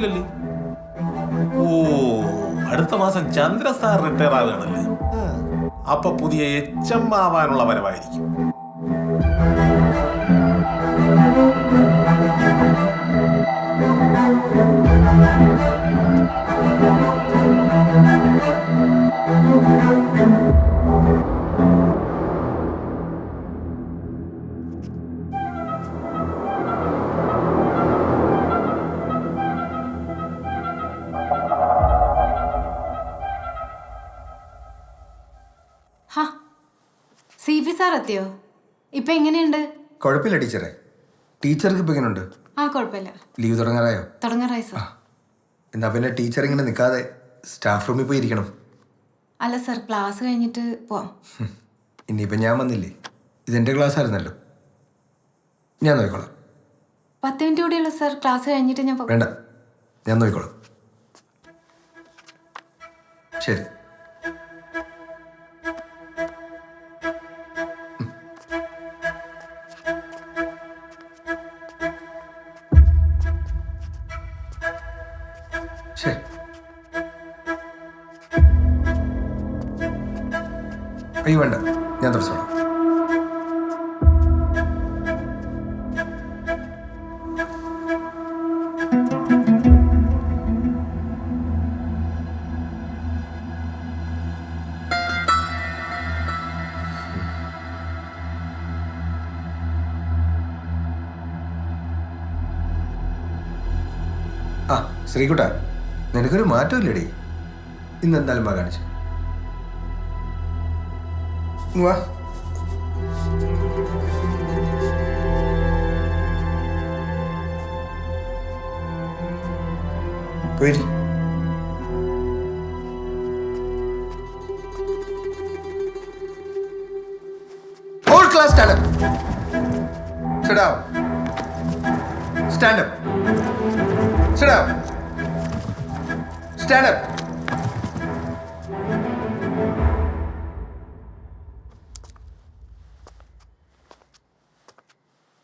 അറിഞ്ഞില്ലല്ലേ ഓ അടുത്ത മാസം Chandra sir retire ആവുകയാണല്ലേ? അപ്പൊ പുതിയ എച്ച് എം ആവാനുള്ള വരവായിരിക്കും. സി പി സാർ എത്തിയോ? ഇപ്പൊ എങ്ങനെയുണ്ട്? കുഴപ്പമില്ല ടീച്ചറെ. ടീച്ചർക്ക് ഇപ്പൊ എങ്ങനെയുണ്ട് ആ കുഴപ്പമില്ല ലീവ് തുടങ്ങാറായോ? തുടങ്ങാറായി സാർ. എന്നാ പിന്നെ ടീച്ചർ ഇങ്ങനെ നിൽക്കാതെ സ്റ്റാഫ് റൂമിൽ പോയി ഇരിക്കണം. അല്ല സാർ ക്ലാസ് കഴിഞ്ഞിട്ട് പോവാം. ഇനിയിപ്പൊ ഞാൻ വന്നില്ലേ? ഇതെന്റെ ക്ലാസ് ആയിരുന്നല്ലോ ഞാൻ നോക്കിക്കോളാം. പത്ത് മിനിറ്റ് കൂടിയുള്ള സാർ. ക്ലാസ് കഴിഞ്ഞിട്ട് ഞാൻ വേണ്ട. ഞാൻ നോക്കിക്കോളാം. ശരി. അയ്യോ വേണ്ട. ഞാൻ തുടച്ചോളാം ആ ശ്രീകുട്ട നിനക്കൊരു മാറ്റമില്ലടി. ഇന്ന് എന്തായാലും มึงวะกูดิโอลคลาส stand up. Sit down. Stand up. Sit down. Stand up.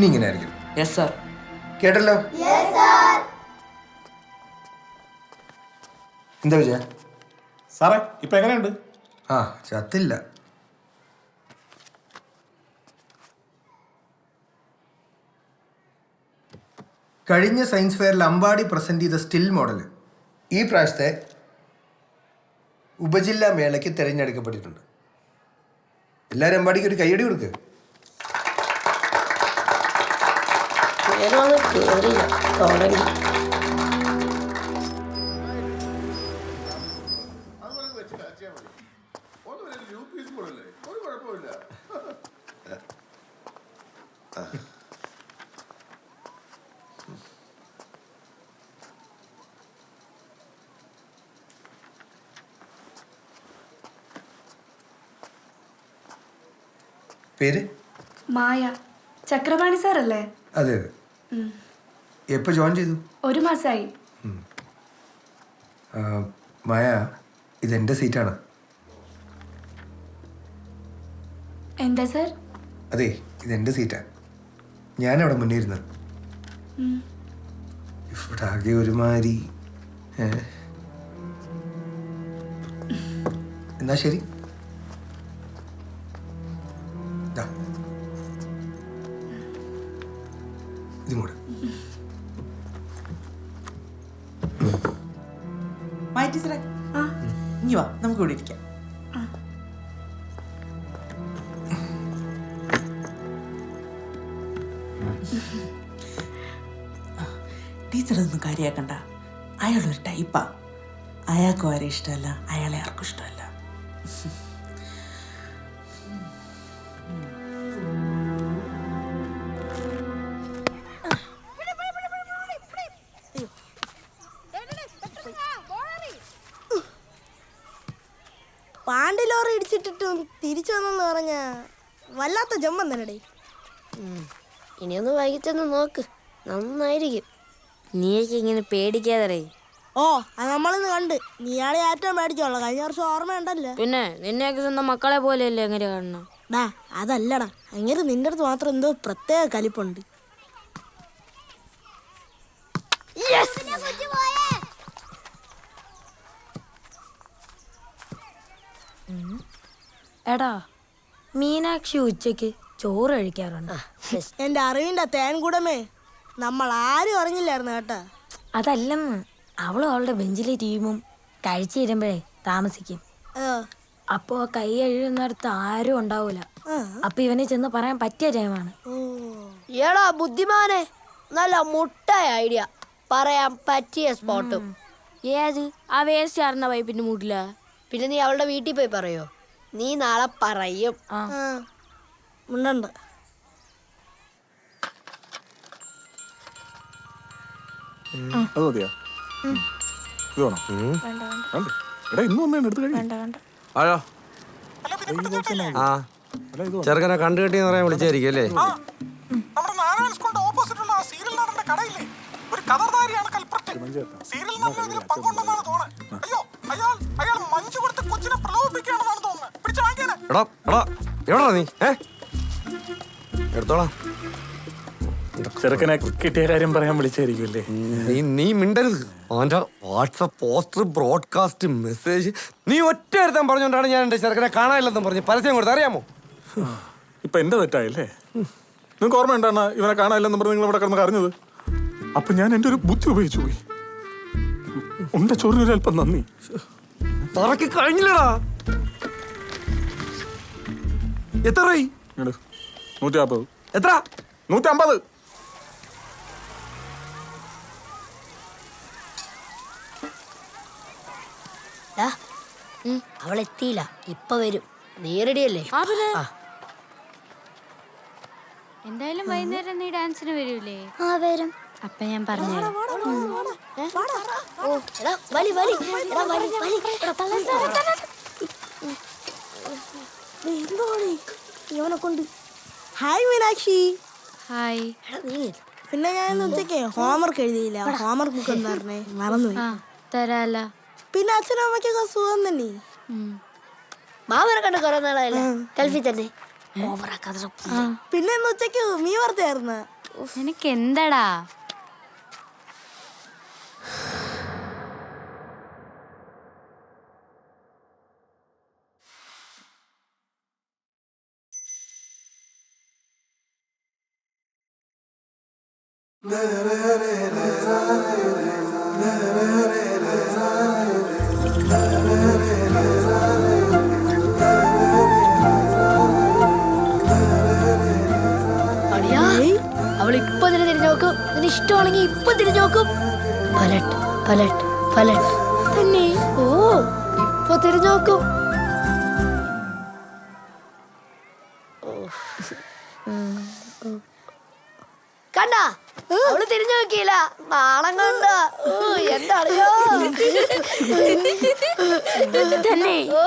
ഇനി ഇങ്ങനെ ആയിരിക്കും യെസ് സാർ കേട്ടല്ലോ എന്താ വിജയ? സാറേ ഇപ്പൊ എങ്ങനെയുണ്ട്? ആ ചത്തില്ല. കഴിഞ്ഞ സയൻസ് ഫെയറിൽ അമ്പാടി പ്രസന്റ് ചെയ്ത സ്റ്റിൽ മോഡൽ ഈ പ്രാവശ്യത്തെ ഉപജില്ലാ മേളയ്ക്ക് തിരഞ്ഞെടുക്കപ്പെട്ടിട്ടുണ്ട്. എല്ലാവരും അമ്പാടിക്ക് ഒരു കൈയടി കൊടുക്കുക നേരമൊന്നും കേറില്ല. തുടങ്ങി. പേര്? മായ. ചക്രപാണി സാറല്ലേ? അതെ അതെ. എപ്പോൾ ജോയിൻ ചെയ്തു? ഒരു മാസമായി മായ ഇതെന്റെ സീറ്റാണ്. എന്താ സർ? അതെ ഇതെന്റെ സീറ്റാ. ഞാനവിടെ മുന്നേ ഇരുന്നത് ഇവിടെ ആകെ ഒരുമാതിരി? എന്നാ ശരി. കൂടെ മാറ്റി ആ. ഇനി വാ നമുക്ക് ഇവിടെ ഇരിക്കാം. ടീച്ചർ ഒന്നും കാര്യാക്കണ്ട. അയാളൊരു ടൈപ്പാ. അയാൾക്കും ആരെ ഇഷ്ടമല്ല അയാളെ ആർക്കും ഇഷ്ടമല്ല. പാണ്ടി ലോറി ഇടിച്ചിട്ടിട്ടും തിരിച്ചു വന്നെന്ന് പറഞ്ഞ വല്ലാത്ത ജമ്പം തന്നെടേ. ഇനിയൊന്ന് വൈകിട്ടൊന്ന് നോക്ക്. നന്നായിരിക്കും. നീയൊക്കെ ഇങ്ങനെ പേടിക്കാതെ ഓ അത് നമ്മളിന്ന് കണ്ട്. നീയാളെ ഏറ്റവും പേടിച്ചോളാം കഴിഞ്ഞ വർഷം ഓർമ്മയുണ്ടല്ലോ പിന്നെ നിന്നെയൊക്കെ സ്വന്തം മക്കളെ പോലെയല്ലേ എങ്ങനെ കാണണം ഡാ അതല്ലടാ. അങ്ങനെ നിന്റെ അടുത്ത് മാത്രം എന്തോ പ്രത്യേക കലിപ്പുണ്ട്. എടാ മീനാക്ഷി ഉച്ചയ്ക്ക് ചോറ് കഴിക്കാറുണ്ട്. എന്റെ അറിവിന്റെ തേൻകൂടമേ നമ്മൾ ആരും അറിഞ്ഞില്ലായിരുന്നു കേട്ടാ. അതല്ലെന്ന് അവളും അവളുടെ ബെഞ്ചിലെ ടീമും കഴിച്ചു തരുമ്പോഴേ താമസിക്കും. അപ്പോ കൈ എഴുതുന്നിടത്ത് ആരും ഉണ്ടാവൂല. അപ്പൊ ഇവനെ ചെന്ന് പറയാൻ പറ്റിയ ടൈമാണ്. ഏടാ ബുദ്ധിമാനെ നല്ല മുട്ടായ ഐഡിയ. പറയാൻ പറ്റിയ സ്പോട്ടും. ഏത്? ആ വേസ്റ്റ് ആർന്ന പൈപ്പിന്റെ മൂട്ടില. പിന്നെ നീ അവളുടെ വീട്ടിൽ പോയി പറയോ? നീ നാളെ പറയും. ഉണ്ടുണ്ട് അത് മതിയോ? ഇത് വേണോ? വേണ്ടേ? എടാ ഇന്ന് വന്നേ എടുത്ത് കഴിയും ആഴോ ആ. ചെറുക്കനെ കണ്ടു കെട്ടി പറയാൻ വിളിച്ചായിരിക്കും അല്ലേ? നമ്മുടെ നാരായണ സ്കൂളിന്റെ ഓപ്പോസിറ്റ് ഉള്ള സീരിയൽ നടന്റെ കടയില്ലേ? ഒരു കഥർധാരിയാണ് കൽപ്പറ്റ. സീരിയൽ നടന്ന ഇതിൽ പങ്കുണ്ടെന്നാണ് എടാ എടാ എവിടാ നീ ഏ എടുത്തോളാം ചെറുക്കനെ കിട്ടിയ കാര്യം പറയാൻ വിളിച്ചായിരിക്കുമല്ലേ നീ നീ മിണ്ടരുത് അവന്റെ വാട്സപ്പ് പോസ്റ്റർ ബ്രോഡ്കാസ്റ്റ് മെസ്സേജ് നീ ഒറ്റ എടുത്താൻ പറഞ്ഞുകൊണ്ടാണ് ഞാൻ എന്റെ ചെറുക്കനെ കാണാനില്ലെന്നും പറഞ്ഞ് പരസ്യം കൊടുത്ത് അറിയാമോ ഇപ്പൊ എന്റെ തെറ്റായില്ലേ നിങ്ങൾക്ക് ഓർമ്മ ഉണ്ടാണ് ഇവനെ കാണാനില്ലെന്ന് പറഞ്ഞ് നിങ്ങൾ ഇവിടെ കിടന്ന് കരഞ്ഞത് അപ്പൊ ഞാൻ എന്റെ ഒരു ബുദ്ധി ഉപയോഗിച്ചു പോയി ഉണ്ട ചോറിനൊരൽപ്പം നന്ദി പറക്കി കഴിഞ്ഞില്ലടാ എത്ര. നൂറ്റി നാൽപ്പത് എത്ര? നൂറ്റി അമ്പത് അവൾ എത്തിയില്ല ഇപ്പൊ വരും. നേരിടിയല്ലേ? എന്തായാലും വൈകുന്നേരം നീ ഡാൻസിന് വരൂലേ? ആ വരും. അപ്പൊ ഞാൻ പറഞ്ഞു വലി വലി. വലി വലി. എടാ ഇവനെ കൊണ്ട്? ഹായ് മീനാക്ഷി. ഹായ്. എടാ നീ പിന്നെ ഞാൻ ഉച്ചയ്ക്ക് ഹോംവർക്ക് എഴുതിയില്ല. ഹോംവർക്ക് ബുക്ക് എന്താ പറഞ്ഞേ. മറന്നു ആ തരാല. പിന്നെ അച്ഛനും അമ്മയ്ക്കൊക്കെ സുഖം തന്നെ മാമനെ കണ്ട് കുറെ നാളായല്ലേ. ഗൾഫിൽ തന്നെ. ഓവറാക്കാതെ പിന്നെ ഉച്ചയ്ക്ക് ഉച്ചയ്ക്ക് മീ വറുത്തായിരുന്നു നിനക്ക് എന്താടാ? അവൾ ഇപ്പൊ നിന്നെ തിരിഞ്ഞു നോക്കും. നിന്നെ ഇഷ്ടമാണെങ്കിൽ ഇപ്പൊ തിരിഞ്ഞു നോക്കും. പലട്ട് പലട്ട് പലട്ട്. തന്നെ? ഓ ഇപ്പൊ തിരിഞ്ഞു നോക്കും. നോക്കിയില്ല. നാണം കണ്ട. എന്താ തന്നെ. ഓ.